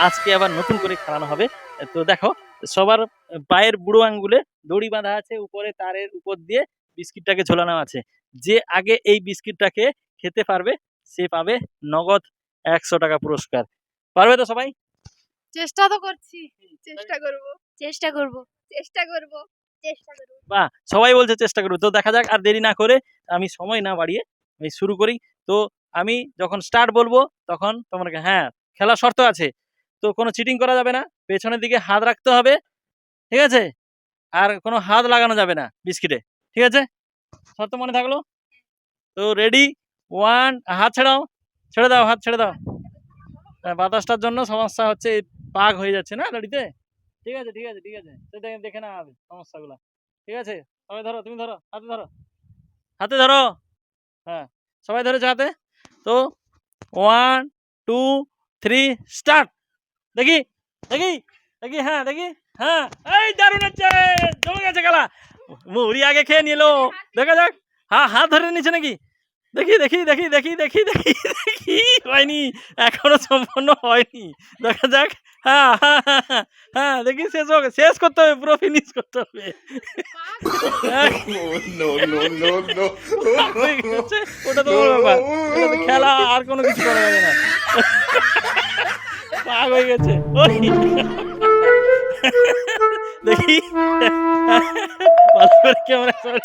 আজকে আবার নতুন করে খেলানো হবে। তো দেখো সবার পায়ের বুড়ো আঙ্গুলে দড়ি বাঁধা আছে উপরে তারের উপর দিয়ে বিস্কিটটাকে ঝোলানো আছে। যে আগে এই বিস্কিটটাকে খেতে পারবে সে পাবে নগদ একশো টাকা পুরস্কার। পারবে তো সবাই? চেষ্টা তো করছি চেষ্টা করব। চেষ্টা করব চেষ্টা করব চেষ্টা করব। বাহ সবাই বলছে চেষ্টা করবে। তো দেখা যাক আর দেরি না করে আমি সময় না বাড়িয়ে আমি শুরু করি। তো আমি যখন স্টার্ট বলব তখন তোমাকে হ্যাঁ খেলা শর্ত আছে। তো কোনো চিটিং করা যাবে না। পেছনের দিকে হাত রাখতে হবে ঠিক আছে? আর কোনো হাত লাগানো যাবে না বিস্কিটে ঠিক আছে? শর্ত মনে থাকল? তো রেডি ওয়ান হাত ছেড়াও ছেড়ে দাও হাত ছেড়ে দাও। হ্যাঁ, বাতাসটার জন্য সমস্যা হচ্ছে পাক হয়ে যাচ্ছে না গাড়িতে? ঠিক আছে ঠিক আছে ঠিক আছে। সেটা দেখে না হবে সমস্যাগুলো ঠিক আছে? সবাই ধরো তুমি ধরো হাতে ধরো। হাতে ধরো। হ্যাঁ সবাই ধরেছো হাতে? তো ওয়ান টু থ্রি স্টার্ট দেখি দেখি দেখি হ্যাঁ দেখি হ্যাঁ। এই দারুণ হচ্ছে জমে গেছে খেলা মুড়ি আগে খেয়ে নিলো। দেখা যাক হ্যাঁ হাত ধরে নিচ্ছে নাকি? দেখি দেখি দেখি দেখি দেখি দেখি দেখি হয়নি এখনও সম্পূর্ণ হয়নি। দেখা যাক হ্যাঁ হ্যাঁ হ্যাঁ, হ্যাঁ, হ্যাঁ দেখি শেষ হোক শেষ করতে হবে পুরো ফিনিশ করতে হবে। তো ব্যাপার ওটা তো খেলা আর কোনো কিছু করা যাবে না। পাগ হয়ে গেছে। ওই। দেখি। ক্যামেরা চলো।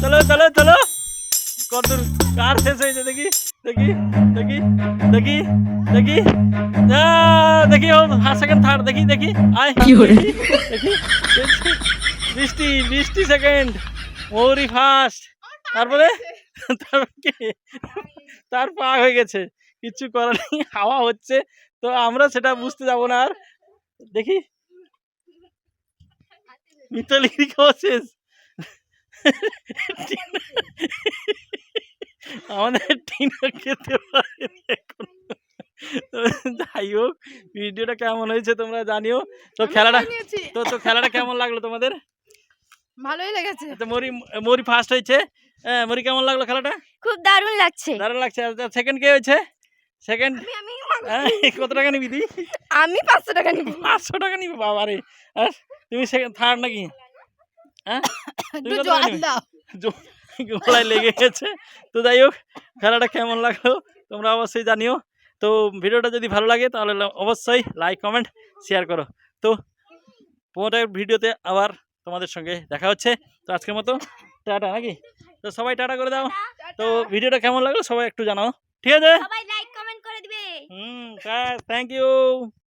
চলো চলো কত কার শেষ হয়েছে? দেখি দেখি দেখি দেখি দেখি। দেখি ও সেকেন্ড থার্ড দেখি দেখি। আয় দেখি দেখি। বৃষ্টি বৃষ্টি সেকেন্ড মৌরি ফার্স্ট তারপরে? তারপর কি? তার পা হয়ে গেছে। কিচ্ছু করার নেই হাওয়া হচ্ছে। তো আমরা সেটা বুঝতে যাব না আর। দেখি। মিতালি খাওয়া শেষ। আমাদের টিনা খেতে এখন। যাই হোক ভিডিওটা কেমন হয়েছে তোমরা জানিও। তো খেলাটা তো তো খেলাটা কেমন লাগল তোমাদের? ভালোই লেগেছে। তো মরি মরি ফার্স্ট হয়েছে। হ্যাঁ মরি কেমন লাগল খেলাটা? খুব দারুণ লাগছে। দারুণ লাগছে। সেকেন্ড কে হয়েছে? সেকেন্ড আমি কত টাকা নিবি দি আমি পাঁচশো টাকা নিব। পাঁচশো টাকা নিবি বাবা রে তুমি সেকেন্ড থার্ড নাকি? হ্যাঁ? গলায় লেগে গেছে। তো যাই হোক খেলাটা কেমন লাগল তোমরা অবশ্যই জানিও। তো ভিডিওটা যদি ভালো লাগে তাহলে অবশ্যই লাইক কমেন্ট শেয়ার করো। তো পরের ভিডিওতে আবার তোমাদের সঙ্গে দেখা হচ্ছে। তো আজকের মতো টাটা নাকি? তো সবাই টাটা করে দাও। তো ভিডিওটা কেমন লাগল সবাই একটু জানাও। ঠিক আছে? সবাই লাইক কমেন্ট করে দিবে। হুম থ্যাংক ইউ